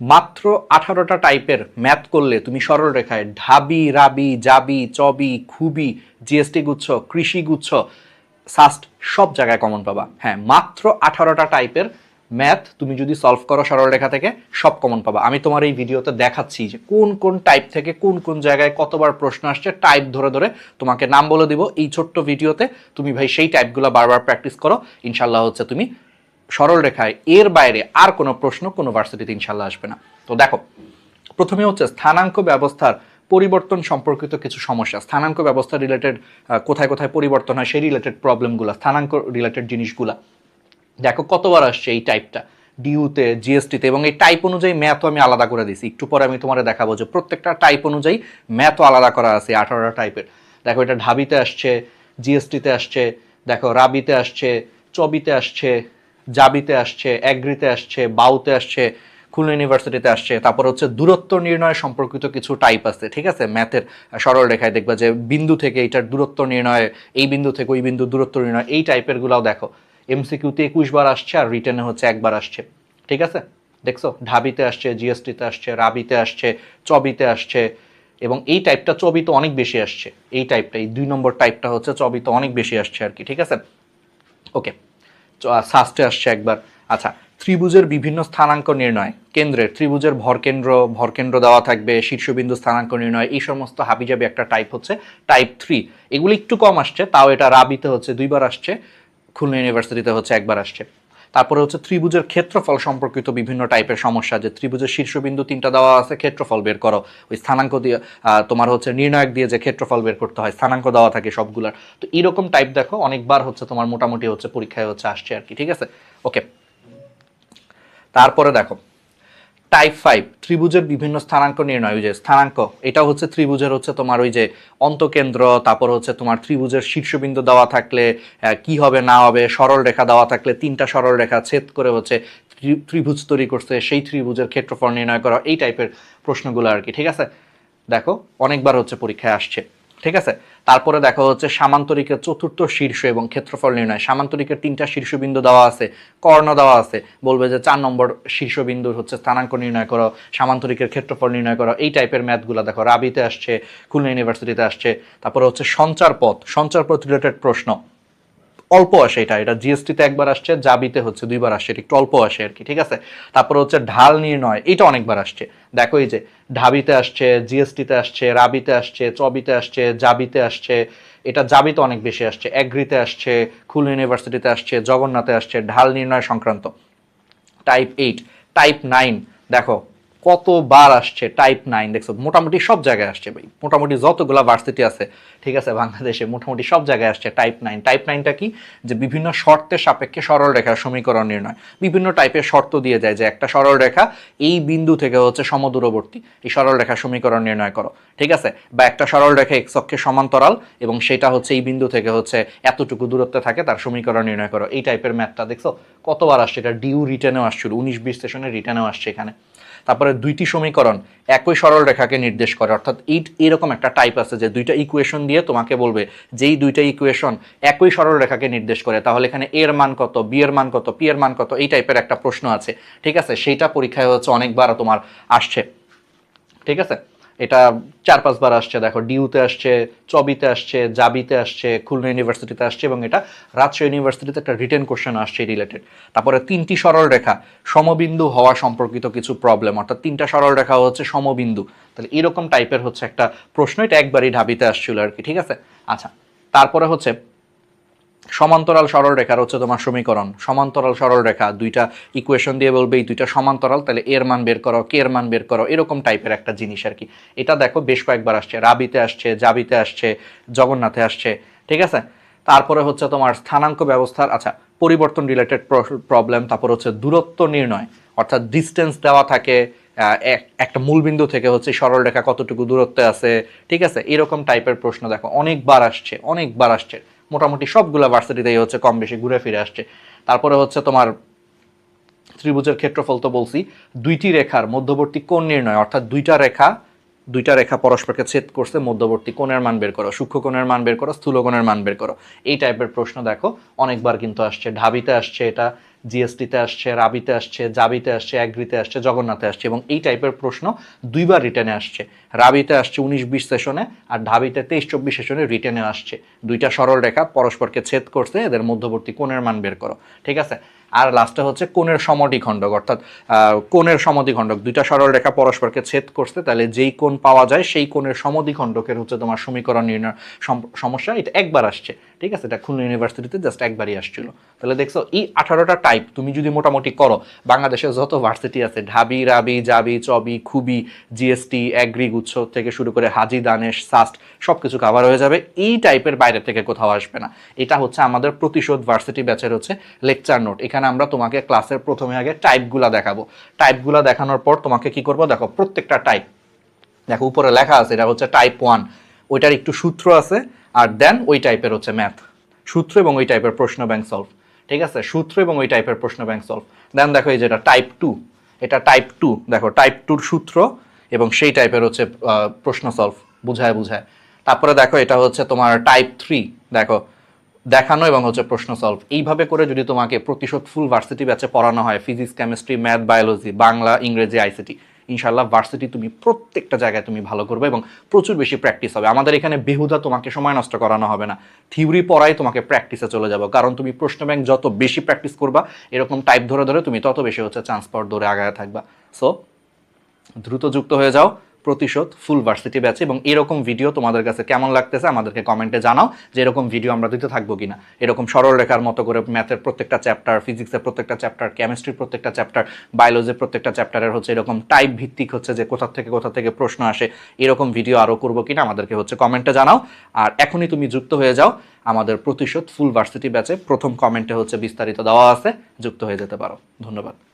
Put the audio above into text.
মাত্র আঠারোটা টাইপের ম্যাথ করলে তুমি সরল রেখায় ঢাবি, রাবি, জাবি, চবি, খুবি জিএসটি গুচ্ছ, কৃষি গুচ্ছ সাস্ট সব জায়গায় কমন পাবা। হ্যাঁ মাত্র আঠারোটা টাইপের ম্যাথ তুমি যদি সলভ করো সরল রেখা থেকে, সব কমন পাবা। আমি তোমার এই ভিডিওতে দেখাচ্ছি যে কোন কোন টাইপ থেকে কোন কোন জায়গায় কতবার প্রশ্ন আসছে টাইপ ধরে ধরে তোমাকে নাম বলে দিব। এই ছোট্ট ভিডিওতে তুমি ভাই সেই টাইপগুলো বারবার প্র্যাকটিস করো। ইনশাল্লাহ হচ্ছে তুমি সরল রেখায় এর বাইরে আর কোনো প্রশ্ন কোনো ভার্সিটিতে ইনশাল্লাহ আসবে না। তো দেখো, প্রথমে হচ্ছে স্থানাঙ্ক ব্যবস্থার পরিবর্তন সম্পর্কিত কিছু সমস্যা। স্থানাঙ্ক ব্যবস্থা রিলেটেড কোথায় কোথায় পরিবর্তন হয় সেই রিলেটেড প্রবলেমগুলো স্থানাঙ্ক রিলেটেড জিনিসগুলা। দেখো, কতবার আসছে এই টাইপটা ডিউতে জিএসটিতে এবং এই টাইপ অনুযায়ী ম্যাথও আমি আলাদা করে দিয়েছি। একটু পরে আমি তোমার দেখাবো যে প্রত্যেকটা টাইপ অনুযায়ী ম্যাথও আলাদা করা আছে আঠারোটা টাইপের দেখো, এটা ঢাবিতে আসছে জিএসটিতে আসছে, দেখো, রাবিতে আসছে, চবিতে আসছে জাবিতে আসছে অ্যাগ্রিতে আসছে, বাউতে আসছে, খুলনা ইউনিভার্সিটিতে আসছে, তারপর হচ্ছে দূরত্ব নির্ণয় সম্পর্কিত কিছু টাইপ আছে, ঠিক আছে? ম্যাথের সরল রেখায় দেখবা যে বিন্দু থেকে এইটার দূরত্ব নির্ণয়, এই বিন্দু থেকে ওই বিন্দু দূরত্ব নির্ণয়, এই টাইপের গুলাও দেখো। এমসিকিউতে একুশ বার আসছে আর রিটেনে হচ্ছে একবার আসছে, ঠিক আছে? দেখছ? ঢাবিতে আসছে জিএসটিতে আসছে, রাবিতে আসছে, চবিতে আসছে, এবং এই টাইপটা চবিতে অনেক বেশি আসছে, এই টাইপটা এই দুই নম্বর টাইপটা হচ্ছে চবিতে অনেক বেশি আসছে আর কি, ঠিক আছে? ওকে সাস্টে আসছে একবার। আচ্ছা ত্রিভুজের বিভিন্ন স্থানাঙ্ক নির্ণয়, কেন্দ্রের ত্রিভুজের ভরকেন্দ্র ভরকেন্দ্র দেওয়া থাকবে, শীর্ষবিন্দু স্থানাঙ্ক নির্ণয়, এই সমস্ত হাবিজাবি একটা টাইপ হচ্ছে টাইপ থ্রি এগুলি একটু কম আসছে, তাও এটা রাবিতে হচ্ছে, দুইবার আসছে, খুলনা ইউনিভার্সিটিতে হচ্ছে, একবার আসছে। তারপরে হচ্ছে ত্রিভুজের ক্ষেত্রফল সম্পর্কিত বিভিন্ন টাইপের সমস্যা, যে ত্রিভুজের শীর্ষবিন্দু তিনটা দেওয়া আছে, ক্ষেত্রফল বের করো। ওই স্থানাঙ্ক দিয়ে তোমার হচ্ছে নির্ণায়ক দিয়ে যে ক্ষেত্রফল বের করতে হয়, স্থানাঙ্ক দেওয়া থাকে সবগুলার। তো এরকম টাইপ দেখো, অনেকবার হচ্ছে তোমার মোটামুটি হচ্ছে পরীক্ষায় হচ্ছে আসছে আর কি, ঠিক আছে? ওকে তারপরে দেখো টাইপ ফাইভ ত্রিভুজের বিভিন্ন স্থানাঙ্ক নির্ণয়। ওই যে স্থানাঙ্ক, এটা হচ্ছে ত্রিভুজের হচ্ছে তোমার ওই যে অন্তকেন্দ্র, তারপর হচ্ছে তোমার ত্রিভুজের শীর্ষবিন্দু দেওয়া থাকলে কি হবে, না হবে, সরল রেখা দেওয়া থাকলে তিনটা সরল রেখা ছেদ করে হচ্ছে ত্রি- ত্রিভুজ তৈরি করছে, সেই ত্রিভুজের ক্ষেত্রফল নির্ণয় করা, এই টাইপের প্রশ্নগুলো আর কি, ঠিক আছে? দেখো, অনেকবার হচ্ছে পরীক্ষায় আসছে। ঠিক আছে? তারপরে দেখা হচ্ছে সামান্তরিকের চতুর্থ শীর্ষ এবং ক্ষেত্রফল নির্ণয়। সামান্তরিকের তিনটা শীর্ষবিন্দু দেওয়া আছে, কর্ণ দেওয়া আছে। বলবে যে চার নম্বর শীর্ষবিন্দুর হচ্ছে স্থানাঙ্ক নির্ণয় করো, সামান্তরিকের ক্ষেত্রফল নির্ণয় করো। এই টাইপের ম্যাথগুলো দেখো, রাবিতে আসছে, খুলনা ইউনিভার্সিটিতে আসছে। তারপরে হচ্ছে সঞ্চার পথ সঞ্চার পথ রিলেটেড প্রশ্ন। অল্প আসে এটা এটা জিএসটিতে একবার আসছে জাবিতে হচ্ছে দুইবার আসছে, এটা একটু অল্প আসে আর কি ঠিক আছে? তারপর হচ্ছে ঢাল নির্ণয়, এটা অনেকবার আসছে। দেখো এই যে, ঢাবিতে আসছে জিএসটিতে আসছে, রাবিতে আসছে, চবিতে আসছে জাবিতে আসছে, এটা জাবিতে অনেক বেশি আসছে অ্যাগ্রিতে আসছে খুল ইউনিভার্সিটিতে আসছে, জগন্নাথে আসছে, ঢাল নির্ণয় সংক্রান্ত। টাইপ এইট টাইপ নাইন দেখো কতবার আসছে? টাইপ নাইন দেখছ? মোটামুটি সব জায়গায় আসছে ভাই। মোটামুটি যতগুলা ভার্সিটি আছে, ঠিক আছে, বাংলাদেশে মোটামুটি সব জায়গায় আসছে টাইপ নাইন টাইপ নাইনটা কি? যে বিভিন্ন শর্তের সাপেক্ষে সরল রেখার সমীকরণ নির্ণয়। বিভিন্ন টাইপের শর্ত দিয়ে যায় যে একটা সরল রেখা এই বিন্দু থেকে হচ্ছে সমদূরবর্তী। এই সরল রেখার সমীকরণ নির্ণয় করো, ঠিক আছে? বা একটা সরল রেখা এক্স অক্ষে সমান্তরাল এবং সেটা হচ্ছে এই বিন্দু থেকে হচ্ছে এতটুকু দূরত্বে থাকে, তার সমীকরণ নির্ণয় করো। এই টাইপের ম্যাথটা দেখছ? কতবার আসছে? এটা ডিউ রিটেনেও আসছিল, উনিশ বিশ সেশনে রিটেনেও আসছে এখানে। তারপরে দুইটি সমীকরণ একই সরল রেখাকে নির্দেশ করে। অর্থাৎ এই এরকম একটা টাইপ আছে যে দুইটা ইকুয়েশন দিয়ে তোমাকে বলবে যেই দুইটা ইকুয়েশন একই সরল রেখাকে নির্দেশ করে, তাহলে এখানে এর মান কত বি এর মান কত পি এর মান কত, এই টাইপের একটা প্রশ্ন আছে। ঠিক আছে? সেইটা পরীক্ষায় হচ্ছে অনেকবার তোমার আসছে। ঠিক আছে? এটা চার পাঁচবার আসছে, দেখো, ডিউতে আসছে চবিতে আসছে, জাবিতে আসছে, খুলনা ইউনিভার্সিটিতে আসছে এবং এটা রাজশাহী ইউনিভার্সিটিতে একটা রিটেন কোশ্চেন আসছে রিলেটেড তারপরে তিনটি সরল রেখা, সমবিন্দু হওয়া সম্পর্কিত কিছু প্রবলেম অর্থাৎ তিনটা সরল রেখা হচ্ছে সমবিন্দু। তাহলে এরকম টাইপের হচ্ছে একটা প্রশ্ন, এটা একবারই ঢাবিতে আসছিল আর কি, ঠিক আছে? আচ্ছা তারপরে হচ্ছে সমান্তরাল সরল রেখার হচ্ছে তোমার সমীকরণ। সমান্তরাল সরল রেখা, দুইটা ইকুয়েশন দিয়ে বলবে এই দুইটা সমান্তরাল, তাহলে এর মান বের করো, কে এর মান বের করো, এরকম টাইপের একটা জিনিস আর কি। এটা দেখো বেশ কয়েকবার আসছে, রাবিতে আসছে, জাবিতে আসছে, জগন্নাথে আসছে, ঠিক আছে? তারপরে হচ্ছে তোমার স্থানাঙ্ক ব্যবস্থার আচ্ছা পরিবর্তন রিলেটেড প্রবলেম তারপর হচ্ছে দূরত্ব নির্ণয়, অর্থাৎ ডিস্টেন্স দেওয়া থাকে একটা মূলবিন্দু থেকে হচ্ছে সরল রেখা কতটুকু দূরত্বে আছে, ঠিক আছে? এরকম টাইপের প্রশ্ন দেখো, অনেকবার আসছে অনেকবার আসছে। মোটামুটি সবগুলো ভার্সিটিতেই হচ্ছে কম বেশি ঘুরে ফিরে আসছে। তারপরে হচ্ছে তোমার ত্রিভুজের ক্ষেত্রফল তো বলছি, দুইটি রেখার মধ্যবর্তী কোণ নির্ণয়, অর্থাৎ দুইটা রেখা দুইটা রেখা পরস্পরকে ছেদ করছে, মধ্যবর্তী কোণের মান বের করো, সূক্ষ্ম কোণের মান বের করো, স্থূল কোণের মান বের করো। এই টাইপের প্রশ্ন দেখো, অনেকবার কিন্তু আসছে, ঢাবিতে আসছে এটা জিএসটিতে আসছে, রাবিতে আসছে, জাবিতে আসছে, অ্যাগ্রিতে আসছে, জগন্নাথে আসছে এবং এই টাইপের প্রশ্ন দুইবার রিটার্নে আসছে। রাবিতে আসছে উনিশ বিশ সেশনে আর ঢাবিতে তেইশ চব্বিশ সেশনে রিটার্নে আসছে। দুইটা সরল রেখা পরস্পরকে ছেদ করছে, এদের মধ্যবর্তী কোণের মান বের করো। ঠিক আছে? আর লাস্টে হচ্ছে কোণের সমদ্বিখণ্ডক, অর্থাৎ কোণের সমদ্বিখণ্ডক। দুইটা সরল রেখা পরস্পরকে ছেদ করছে, তাহলে যেই কোণ পাওয়া যায় সেই কোণের সমদ্বিখণ্ডকের হচ্ছে তোমার সমীকরণ নির্ণয় সম- সমস্যা, এটা একবার আসছে। ঠিক আছে? এটা খুলনা ইউনিভার্সিটিতে জাস্ট একবারই আসছিল। তাহলে দেখছ, এই আঠারোটা টাইপ তুমি যদি মোটামুটি করো, বাংলাদেশে যত ভার্সিটি আছে, ঢাবি, রাবি, জাবি, চবি, খুবি জিএসটি অ্যাগ্রি গুচ্ছ থেকে শুরু করে হাজি, দানেশ সাস্ট সব কিছু কাভার হয়ে যাবে। এই টাইপের বাইরে থেকে কোথাও আসবে না। এটা হচ্ছে আমাদের প্রতিশোধ ভার্সিটি ব্যাচের হচ্ছে লেকচার নোট এখানে আমরা তোমাকে ক্লাসের প্রথমে আগে টাইপগুলা দেখাবো। টাইপগুলা দেখানোর পর তোমাকে কি করব? দেখো, প্রত্যেকটা টাইপ দেখো, উপরে লেখা আছে, এটা হচ্ছে টাইপ ওয়ান ওইটার একটু সূত্র আছে। আর দেন ওই টাইপের হচ্ছে ম্যাথ সূত্র এবং ওই টাইপের প্রশ্ন ব্যাংক সলভ ঠিক আছে? সূত্র এবং ওই টাইপের প্রশ্ন ব্যাংক সলভ দেন দেখো এই যেটা টাইপ টু এটা টাইপ টু দেখো টাইপ টুর সূত্র এবং সেই টাইপের হচ্ছে প্রশ্ন সলভ বুঝায় বুঝায়। তারপরে দেখো এটা হচ্ছে তোমার টাইপ থ্রি দেখো, দেখানো এবং হচ্ছে প্রশ্ন সলভ এইভাবে করে যদি তোমাকে প্রতিশোধ ফুল ভার্সিটি ব্যাচে পড়ানো হয় physics chemistry math biology Bangla, ইংরেজি আইসিটি ইনশাল্লাহ ভার্সিটি তুমি প্রত্যেকটা জায়গায় তুমি ভালো করবে এবং প্রচুর বেশি প্র্যাকটিস হবে। আমাদের এখানে বেহুদা তোমাকে সময় নষ্ট করানো হবে না। থিওরি পড়াই তোমাকে প্র্যাকটিসে চলে যাব। কারণ তুমি প্রশ্ন ব্যাংক যত বেশি প্র্যাকটিস করবা, এরকম টাইপ ধরে ধরে তুমি তত বেশি হচ্ছে চান্স পাওয়ার দৌড়ে আগায় থাকবা। সো দ্রুত যুক্ত হয়ে যাও। প্রতিশোধ ফুল ভার্সিটি ব্যাচে এবং এরকম ভিডিও তোমাদের কাছে কেমন লাগতেছে আমাদেরকে কমেন্টে জানাও যে এরকম ভিডিও আমরা দিতে থাকব কিনা। এরকম সরল রেখার মতো করে ম্যাথের প্রত্যেকটা চ্যাপ্টার ফিজিক্সের প্রত্যেকটা চ্যাপ্টার কেমিস্ট্রির প্রত্যেকটা চ্যাপ্টার বায়োলজির প্রত্যেকটা চ্যাপ্টারের হচ্ছে এরকম টাইপ ভিত্তিক হচ্ছে যে কোথা থেকে কোথা থেকে প্রশ্ন আসে, এরকম ভিডিও আরও করব কিনা আমাদেরকে হচ্ছে কমেন্টে জানাও। আর এখনই তুমি যুক্ত হয়ে যাও আমাদের প্রতিশোধ ফুল ভার্সিটি ব্যাচে প্রথম কমেন্টে হচ্ছে বিস্তারিত দেওয়া আছে, যুক্ত হয়ে যেতে পারো। ধন্যবাদ।